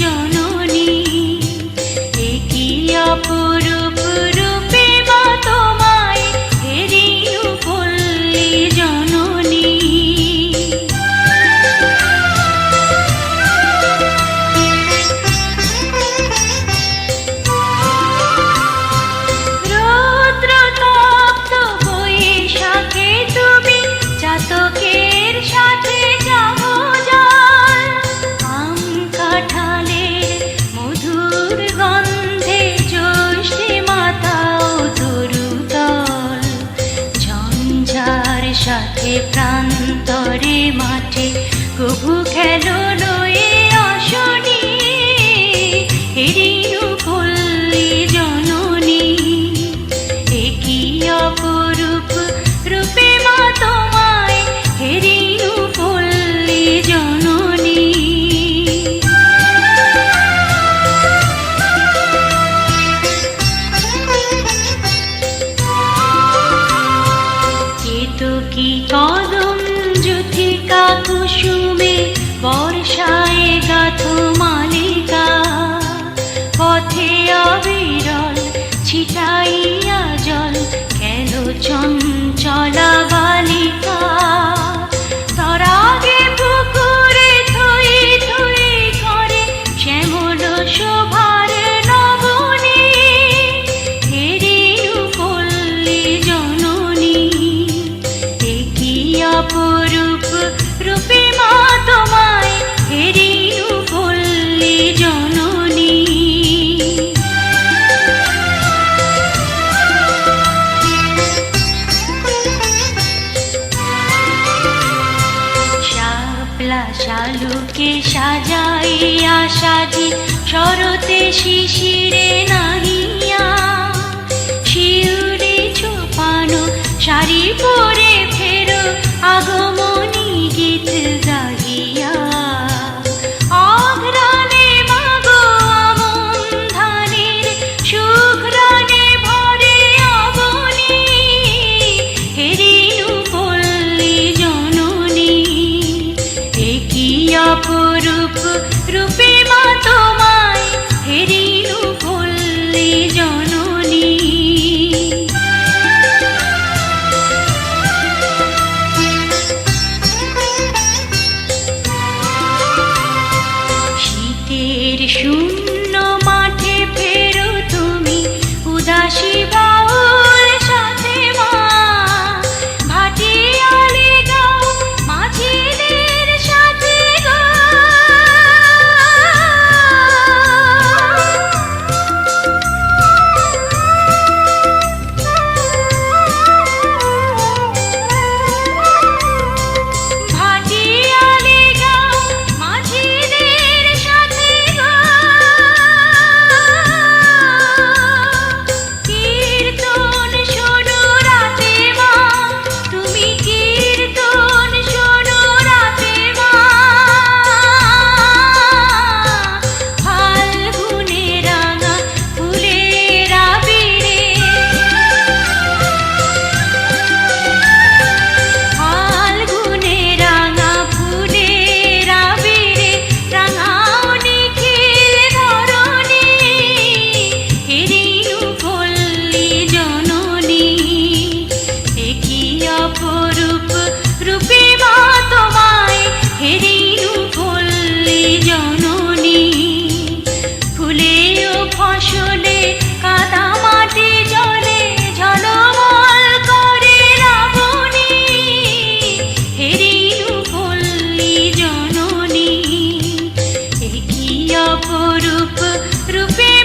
জনম সাথে প্রান্তরে মাঠে কবু খেলো লয়ে ছিটাইয়া জল কেন চঞ্চলা বালিকা? শাপলা শালুকে সাজাইয়া সাজি শরতে শিশিরে নাহিয়া। শিউরে চোপানো শাড়ি পরে দিব্য পুরূপ রূপে